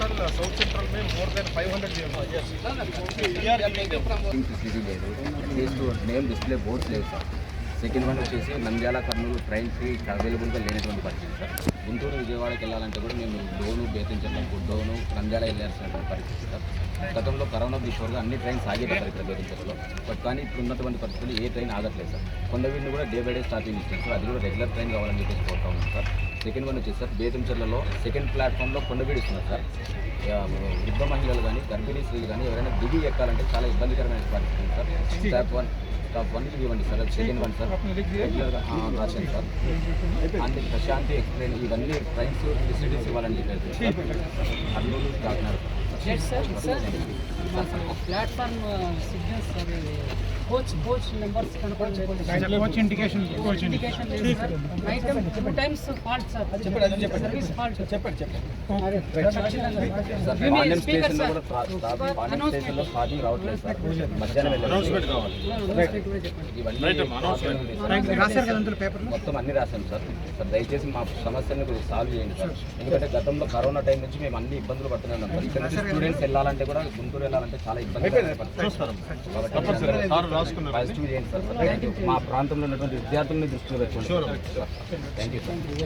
Total south central में more than 500 team facility లేదు next name display boards లేవు sir second one వచ్చేసి నంద్యాల కర్నూలు ట్రైన్కి అవైలబుల్గా లేనటువంటి పరిస్థితి సార్ గుంటూరు విజయవాడకి వెళ్ళాలంటే కూడా మేము డోను బేతించడం డోను నంద్యాల వెళ్ళాల్సినటువంటి పరిస్థితి సార్ గతంలో కరోనా బిఫోర్గా అన్ని ట్రైన్స్ ఆగేటప్పుడు ఇక్కడ బేతించడంలో బట్ కానీ ఇప్పుడు ఉన్నటువంటి పరిస్థితులు ఏ ట్రైన్ ఆగట్లేదు సార్ కొండవీడిని కూడా డే బై డే స్టార్టింగ్ ఇచ్చారు సార్ అది కూడా రెగ్యులర్ ట్రైన్ కావాలని చెప్పేసి కోరుతా ఉన్నాం సార్ సెకండ్ వన్ వచ్చేసి సార్ బేతంచెర్లలో సెకండ్ ప్లాట్ఫామ్లో కొండవీడి ఇస్తున్నారు సార్. వృద్ధ మహిళలు కానీ గర్భిణీ స్త్రీలు కానీ ఎవరైనా దిగి ఎక్కాలంటే చాలా ఇబ్బందికరమైన పరిస్థితి sir. Stop one stop one ఇవ్వండి సార్ సెకండ్ వన్ సార్. రెగ్యులర్గా రాశాను సార్. అంతే ప్రశాంతి ఎక్స్ప్లెయిన్ ఇవన్నీ ట్రైన్స్ ఫెసిలిటీస్ ఇవ్వాలని చెప్పారు సార్. అభివృద్ధి Kakinada. Yes, sir. Sir. Platform signals sir coach coach numbers కనపడలేదు కోచ్ ఇండికేషన్ కోచ్ ఇండికేషన్ లేదు sir night time two times fault sir service fault చెప్పండి. సార్ పాండ్యం స్టేషన్లో కూడా ట్రా- ట్రా- పాండ్యం స్టేషన్లో ఛార్జింగ్ రావట్లేదు సార్ మధ్యాహ్నం వెళ్ళాలి ఇవన్నీ రాశారు కదా అందులో పేపర్ మొత్తం అన్ని రాశాం సార్ సార్ దయచేసి మా సమస్యని కొంచెం సాల్వ్ చేయండి సార్ ఎందుకంటే గతంలో కరోనా టైం నుంచి మేము అన్ని ఇబ్బందులు పడుతున్నాం సార్ ఇక్కడ స్టూడెంట్స్ వెళ్ళాలంటే కూడా గుంటూరు వెళ్ళాలంటే చాలా ఇబ్బంది మా ప్రాంతంలో ఉన్నటువంటి విద్యార్థులని దృష్టిలో పెట్టుకోండి. Thank you sir